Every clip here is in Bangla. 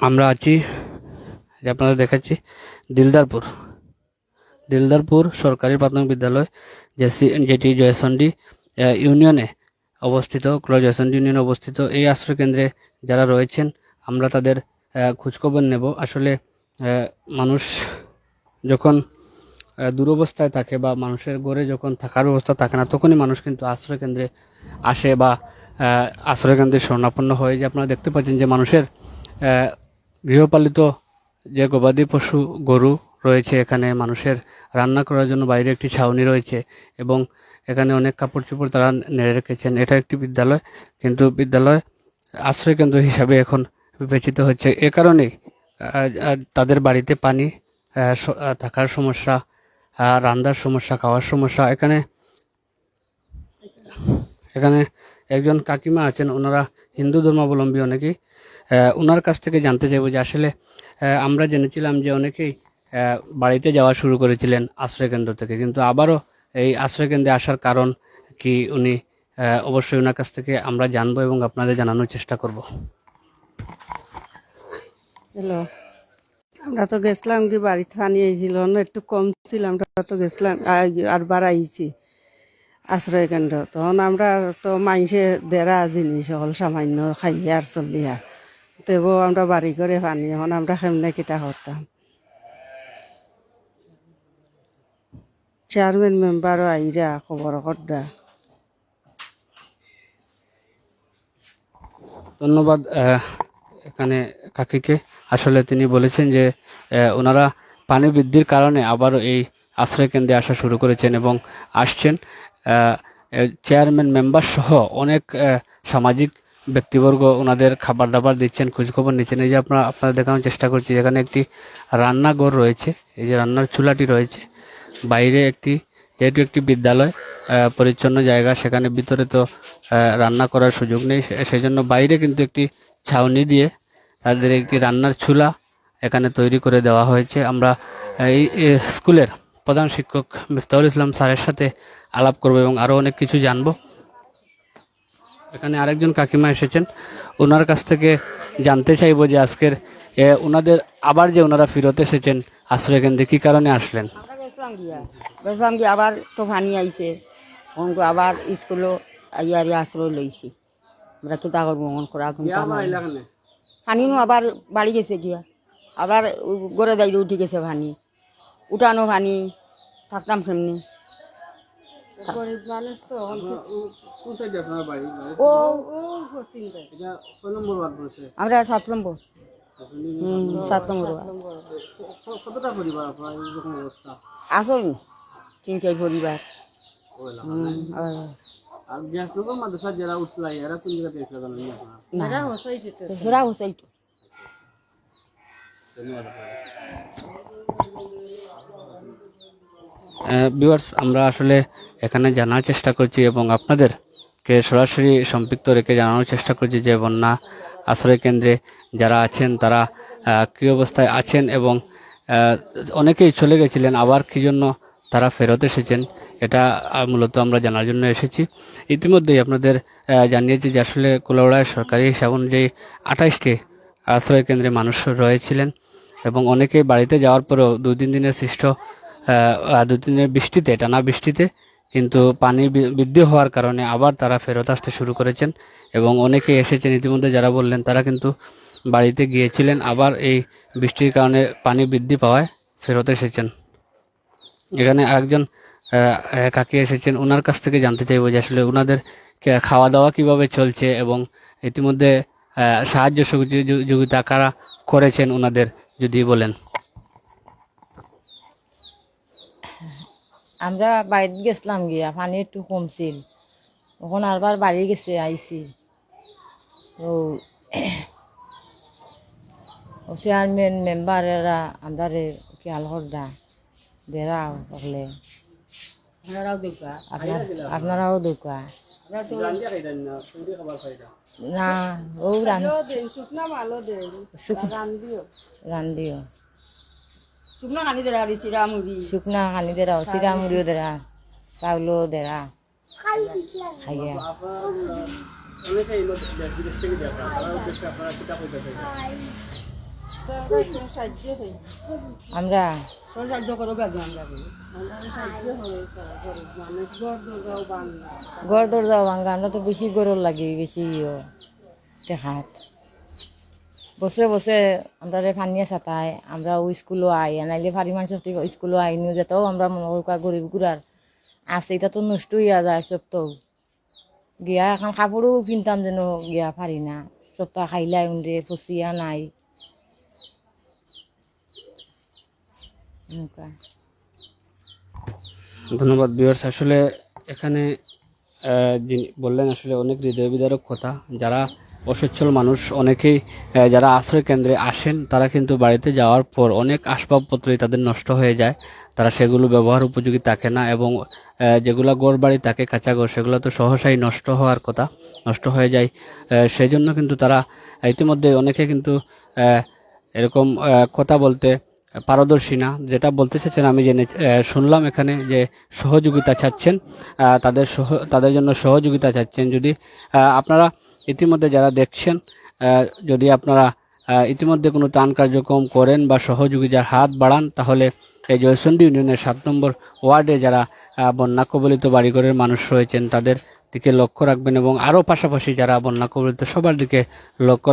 আমরা আছি যে আপনাদের দেখাচ্ছি দিলদারপুর। দিলদারপুর সরকারি প্রাথমিক বিদ্যালয় যেসি যেটি জয়সন্ডি ইউনিয়নে অবস্থিত জয়সন্ডি ইউনিয়নে অবস্থিত। এই আশ্রয় কেন্দ্রে যারা রয়েছেন আমরা তাদের খোঁজখবর নেব। আসলে মানুষ যখন দুরবস্থায় থাকে বা মানুষের ঘরে যখন থাকার ব্যবস্থা থাকে না তখনই মানুষ কিন্তু আশ্রয় কেন্দ্রে আসে বা আহ, আশ্রয় কেন্দ্রে শরণাপন্ন হয়। যে আপনারা দেখতে পাচ্ছেন যে মানুষের গৃহপালিত যে গবাদি পশু গরু রয়েছে এখানে মানুষের রান্না করার জন্য বাইরে একটি ছাউনি রয়েছে এবং এখানে অনেক কাপড় চোপড় তারা নেড়ে রেখেছেন। এটা একটি বিদ্যালয় কিন্তু বিদ্যালয় আশ্রয় কেন্দ্র হিসাবে এখন বিবেচিত হচ্ছে। এ আহ, তাদের বাড়িতে পানি থাকার সমস্যা রান্নার সমস্যা খাওয়ার সমস্যা। এখানে এখানে একজন কাকিমা আছেন ওনারা হিন্দু ধর্মাবলম্বী অনেকেই। ওনার কাছ থেকে জানতে চাইব যে আসলে আমরা জেনেছিলাম যে অনেকেই বাড়িতে যাওয়া শুরু করেছিলেন আশ্রয় কেন্দ্র থেকে। কিন্তু আবারও এই আশ্রয় কেন্দ্রে আসার কারণ কি উনি অবশ্যই ওনার কাছ থেকে আমরা জানব এবং আপনাদের জানানোর চেষ্টা করব। হ্যালো। আমরা তো গেছিলাম কি বাড়িতে পানি না একটু কম ছিল, আমরা তো গেছিলাম আর বার আইছি আশ্রয় কেন্দ্র। তখন আমরা তো মাইসে দেরা জিনিস সকল সামান্য খাইয়া আর চলিয়া। তবু আমরা বাড়ি করে পানি, এখন আমরা কেমনে কিতা করতাম। চেয়ারম্যান মেম্বারও আইরা খবর করডা ধন্যবাদ এখানে কাকিকে। আসলে তিনি বলেছেন যে ওনারা পানি বৃদ্ধির কারণে আবারও এই আশ্রয় কেন্দ্রে আসা শুরু করেছেন এবং আসছেন। চেয়ারম্যান মেম্বার সহ অনেক সামাজিক ব্যক্তিবর্গ ওনাদের খাবার দাবার দিচ্ছেন, খোঁজখবর নিচ্ছেন। এই যে আপনারা আপনারা দেখানোর চেষ্টা করছি যেখানে একটি রান্নাঘর রয়েছে। এই যে রান্নার চুলাটি রয়েছে। বাইরে একটি, যেহেতু একটি বিদ্যালয় পরিচ্ছন্ন জায়গা, সেখানে ভিতরে তো রান্না করার সুযোগ নেই। সেই জন্য বাইরে কিন্তু একটি ছাউনি দিয়ে তাদের একটি রান্নার চুলা এখানে তৈরি করে দেওয়া হয়েছে। আমরা এই স্কুলের প্রধান শিক্ষক মিফতাহুল ইসলাম স্যারের সাথে আলাপ করব এবং আরও অনেক কিছু জানব। এখানে আরেকজন কাকিমা এসেছেন। ওনার কাছ থেকে জানতে চাইব যে আজকের ওনাদের আবার যে ওনারা ফিরত এসেছেন আশ্রয় কেন্দ্রে কী কারণে আসলেন? গেছিলাম গিয়া গেছিলাম গিয়া আবার তো ভানি আইছে। অঙ্ক আবার স্কুলও ইয়ার আশ্রয় লইছি। আমরা কিতা করব মন করা পানি নো আবার বাড়ি গেছে গিয়া। আবার গড়ে দাইলে উঠে গেছে ভানি উঠানো ভানি থাকতাম কেমনি গরিব মানুষ তো ও ও আমরা সাত নম্বর। সাত নম্বর কতটা পরিবার আপনার এইরকম অবস্থা? আসল তিন চার পরিবার আর- যে আসলো মাদ্রাসা যারা উঠলাই এরা কোন জায়গাতে এসে আপনারা? না। হসাই যেতে। হেরা হসাই তো ভিউয়ার্স আমরা আসলে এখানে জানার চেষ্টা করছি এবং আপনাদেরকে সরাসরি সম্পৃক্ত রেখে জানানোর চেষ্টা করছি যে বন্যা আশ্রয় কেন্দ্রে যারা আছেন, তারা কী অবস্থায় আছেন এবং অনেকেই চলে গেছিলেন, আবার কী জন্য তারা ফেরত এসেছেন, এটা মূলত আমরা জানার জন্য এসেছি। ইতিমধ্যেই আপনাদের জানিয়েছি যে আসলে কুলাউড়ায় সরকারি হিসাব অনুযায়ী আঠাইশটি আশ্রয় কেন্দ্রে মানুষ রয়েছিলেন এবং অনেকেই বাড়িতে যাওয়ার পরেও দুই তিন দিনের সৃষ্ট দু তিন বৃষ্টিতে, টানা বৃষ্টিতে, কিন্তু পানি বৃদ্ধি হওয়ার কারণে আবার তারা ফেরত আসতে শুরু করেছেন। এবং অনেকেই এসেছেন ইতিমধ্যে যারা বললেন, তারা কিন্তু বাড়িতে গিয়েছিলেন, আবার এই বৃষ্টির কারণে পানি বৃদ্ধি পাওয়ায় ফেরত এসেছেন। এখানে একজন কাকি এসেছেন ওনার কাছ থেকে জানতে চাইব যে আসলে ওনাদের খাওয়া দাওয়া কীভাবে চলছে এবং ইতিমধ্যে সাহায্য সহযোগিতা কারা করেছেন ওনাদের যদি বলেন। আমরা বাড়িতে গেছিলাম গিয়া পানি একটু কমছিল। তখন আরবার বাড়ি গেছে আইছি। তো ও চেয়ারম্যান মেম্বারেরা আমরা খেয়াল করদা। দেরা হলে আপনারাও দোকা? না ও রান দেন শুকনা খানি দেরা আর চিরা মুড়ি। শুকনা খানি দেরা চিরা মুড়িও দেরা চাউলও দেরা খাইয়া আমরা করো বেগে আমরা ভাঙ্গা আমরা তো বেশি গরম লাগে বেশি ইয়ে দেখাত। বসে বসে আমরা ফানিয়ে চাতাই আমরা ও স্কুলও আই নাইলে ফারি মানুষ স্কুলও আই নিও যেতেও আমরা মনে করি গরিব গুড়ার আছে এটা তো নষ্ট হইয়া যায় সব তো। গিয়া এখন কাপড়ও কিনতাম যেন গিয়া পারি না। সপ্তাহ খাইলাই উন্দে ফসিয়া নাই। ধন্যবাদ বিয়ার্স আসলে এখানে বললেন, আসলে অনেক হৃদয় বিদারক কথা। যারা অসচ্ছল মানুষ অনেকেই যারা আশ্রয় কেন্দ্রে আসেন, তারা কিন্তু বাড়িতে যাওয়ার পর অনেক আসবাবপত্রই তাদের নষ্ট হয়ে যায়। তারা সেগুলো ব্যবহার উপযোগী থাকে না এবং যেগুলো গড় বাড়ি থাকে কাঁচা ঘর সেগুলো তো সহসাই নষ্ট হওয়ার কথা, নষ্ট হয়ে যায়। সেই জন্য কিন্তু তারা ইতিমধ্যে অনেকে কিন্তু এরকম কথা বলতে পারদর্শী না। যেটা বলতে চাচ্ছেন আমি জেনে শুনলাম এখানে যে সহযোগিতা চাচ্ছেন তাদের সহ, তাদের জন্য সহযোগিতা চাচ্ছেন। যদি আপনারা ইতিমধ্যে যারা দেখছেন যদি আপনারা ইতিমধ্যে কোনো ত্রাণ কার্যক্রম করেন বা সহযোগিতার হাত বাড়ান, তাহলে এই জয়সন্ডি ইউনিয়নের সাত নম্বর ওয়ার্ডে যারা বন্যা কবলিত বাড়িঘরের মানুষ রয়েছেন, তাদের দিকে লক্ষ্য রাখবেন এবং আরও পাশাপাশি যারা বন্যা কবলিত সবার দিকে লক্ষ্য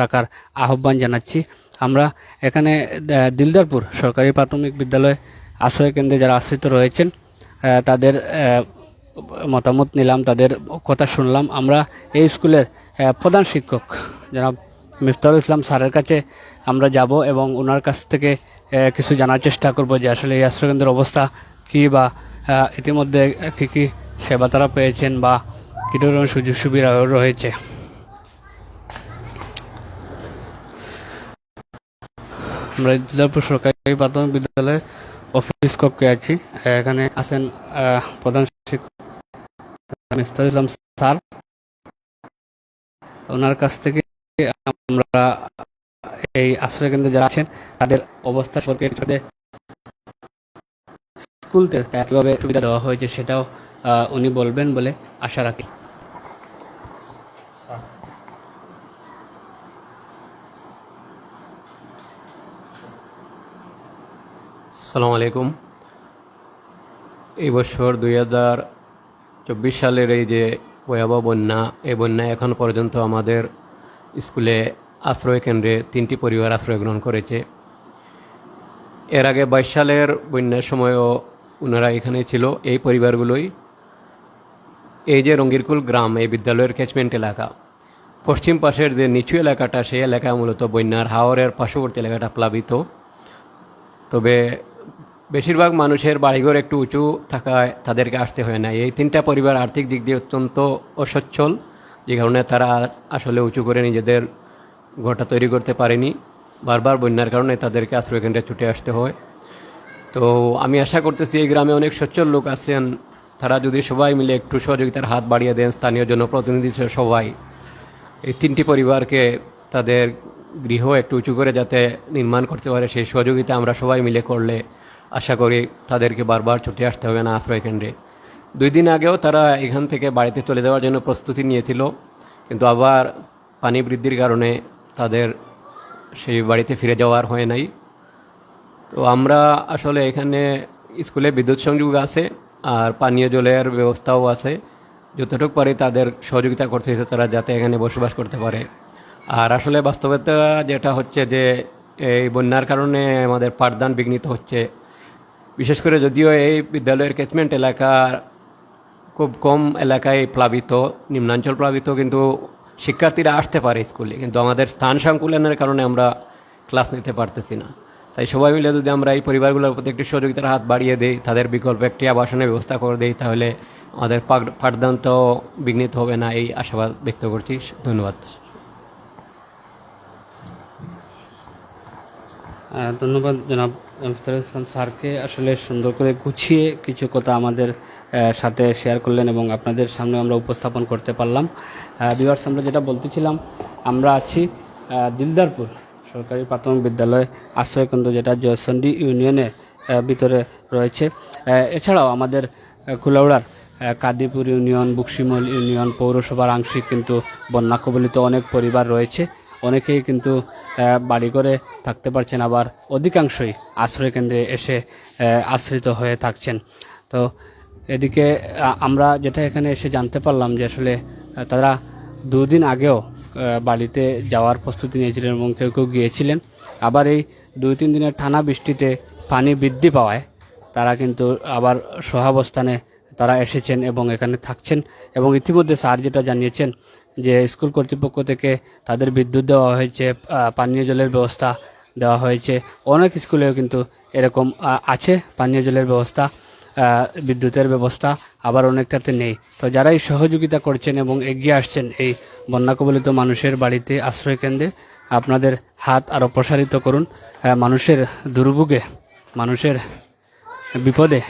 রাখার আহ্বান জানাচ্ছি। আমরা এখানে দিলদারপুর সরকারি প্রাথমিক বিদ্যালয় আশ্রয় কেন্দ্রে যারা আশ্রিত রয়েছেন তাদের মতামত নিলাম, তাদের কথা শুনলাম। আমরা এই স্কুলের প্রধান শিক্ষক, জনাব মিফতারুল ইসলাম স্যারের কাছে আমরা যাব এবং ওনার কাছ থেকে কিছু জানার চেষ্টা করব যে আসলে এই আশ্রয়কেন্দ্রের অবস্থা কী বা ইতিমধ্যে কী কী সেবা তারা পেয়েছেন বা কী ধরনের সুযোগ সুবিধা রয়েছে। আমরা দিদারপুর সরকারি প্রাথমিক বিদ্যালয়ে অফিস কক্ষে আছি। এখানে আছেন প্রধান শিক্ষক মিফতার ইসলাম স্যার, ওনার কাছ থেকে আমরা এই আশ্রয় কেন্দ্রে যারা আছেন, তাদের অবস্থা সম্পর্কে স্কুল থেকে কীভাবে সুবিধা দেওয়া হয়েছে সেটাও উনি বলবেন বলে আশা রাখি। সালাম আলাইকুম। এই বছর দুই হাজার চব্বিশ সালের এই যে ভয়াবহ বন্যা, এই বন্যা এখন পর্যন্ত আমাদের স্কুলে আশ্রয় কেন্দ্রে তিনটি পরিবার আশ্রয় গ্রহণ করেছে। এর আগে বাইশ সালের বন্যার সময়ও ওনারা এখানে ছিল, এই পরিবারগুলোই। এই যে রঙ্গিরকুল গ্রাম, এই বিদ্যালয়ের ক্যাচমেন্ট এলাকা, পশ্চিম পাশের যে নিচু এলাকাটা, সেই এলাকা মূলত বন্যার হাওরের পার্শ্ববর্তী এলাকাটা প্লাবিত। তবে বেশিরভাগ মানুষের বাড়িঘর একটু উঁচু থাকায় তাদেরকে আসতে হয় না। এই তিনটা পরিবার আর্থিক দিক দিয়ে অত্যন্ত অসচ্ছল, যে কারণে তারা আসলে উঁচু করে নিজেদের ঘরটা তৈরি করতে পারেনি। বারবার বন্যার কারণে তাদেরকে আশ্রয়কেন্দ্রে ছুটে আসতে হয়। তো আমি আশা করতেছি এই গ্রামে অনেক সচ্ছল লোক আছেন। তারা যদি সবাই মিলে একটু সহযোগিতার হাত বাড়িয়ে দেন, স্থানীয় জনপ্রতিনিধি সবাই, এই তিনটি পরিবারকে তাদের গৃহ একটু উঁচু করে যাতে নির্মাণ করতে পারে, সেই সহযোগিতা আমরা সবাই মিলে করলে আশা করি তাদেরকে বারবার ছুটে আসতে হবে না আশ্রয় কেন্দ্রে। দুই দিন আগেও তারা এখান থেকে বাড়িতে চলে যাওয়ার জন্য প্রস্তুতি নিয়েছিল, কিন্তু আবার পানি বৃদ্ধির কারণে তাদের সেই বাড়িতে ফিরে যাওয়ার হয় নাই। তো আমরা আসলে এখানে স্কুলে বিদ্যুৎ সংযোগ আছে আর পানীয় জলের ব্যবস্থাও আছে। যতটুকু পারি তাদের সহযোগিতা করতে হয়েছে, তারা যাতে এখানে বসবাস করতে পারে। আর আসলে বাস্তবতা যেটা হচ্ছে যে, এই বন্যার কারণে আমাদের পাঠদান বিঘ্নিত হচ্ছে। বিশেষ করে যদিও এই বিদ্যালয়ের ক্যাচমেন্ট এলাকার খুব কম এলাকায় প্লাবিত, নিম্নাঞ্চল প্লাবিত, কিন্তু শিক্ষার্থীরা আসতে পারে স্কুলে, কিন্তু আমাদের স্থান সংকুলনের কারণে আমরা ক্লাস নিতে পারতেছি না। তাই সবাই মিলে যদি আমরা এই পরিবারগুলোর প্রতি একটি সহযোগিতার হাত বাড়িয়ে দিই, তাদের বিকল্প একটি আবাসনের ব্যবস্থা করে দিই, তাহলে আমাদের পাঠ- পাঠদান তো বিঘ্নিত হবে না, এই আশাবাদ ব্যক্ত করছি। ধন্যবাদ। ধন্যবাদ জনাব। ইসলাম স্যারকে আসলে সুন্দর করে গুছিয়ে কিছু কথা আমাদের সাথে শেয়ার করলেন এবং আপনাদের সামনে আমরা উপস্থাপন করতে পারলাম। বিভার্স আমরা যেটা বলতেছিলাম আমরা আছি দিলদারপুর সরকারি প্রাথমিক বিদ্যালয় আশ্রয়কেন্দ্র যেটা জয়সন্ডি ইউনিয়নের ভিতরে রয়েছে। এছাড়াও আমাদের আহ, কুলাউড়ার কাদিপুর ইউনিয়ন বুকশিমল ইউনিয়ন পৌরসভার আংশিক কিন্তু বন্যা কবলিত অনেক পরিবার রয়েছে। অনেকেই কিন্তু বাড়ি করে থাকতে পারছেন, আবার অধিকাংশই আশ্রয় কেন্দ্রে এসে আশ্রিত হয়ে থাকছেন। তো এদিকে আমরা যেটা এখানে এসে জানতে পারলাম যে আসলে তারা দুদিন আগেও বাড়িতে যাওয়ার প্রস্তুতি নিয়েছিলেন এবং কেউ কেউ গিয়েছিলেন। আবার এই দুই তিন দিনের টানা বৃষ্টিতে পানি বৃদ্ধি পাওয়ায় তারা কিন্তু আবার সহাবস্থানে তারা এসেছেন এবং এখানে থাকছেন এবং ইতিমধ্যে স্যার যেটা জানিয়েছেন যে স্কুল কর্তৃপক্ষ থেকে তাদের বিদ্যুৎ দেওয়া হয়েছে পানীয় জলের ব্যবস্থা দেওয়া হয়েছে। অনেক স্কুলেও কিন্তু এরকম আছে পানীয় জলের ব্যবস্থা বিদ্যুতের ব্যবস্থা, আবার অনেকটাতে নেই। তো যারাই সহযোগিতা করছেন এবং এগিয়ে আসছেন এই বন্যা কবলিত মানুষের বাড়িতে আশ্রয় কেন্দ্রে, আপনাদের হাত আরও প্রসারিত করুন মানুষের দুর্ভোগে, মানুষের বিপদে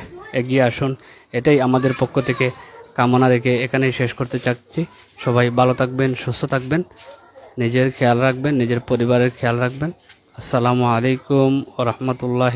এগিয়ে আসুন। এটাই আমাদের পক্ষ থেকে কামনা রেখে এখানেই শেষ করতে চাচ্ছি। সবাই ভালো থাকবেন, সুস্থ থাকবেন, নিজের খেয়াল রাখবেন, নিজের পরিবারের খেয়াল রাখবেন। আসসালামু আলাইকুম ও রহমতুল্লাহ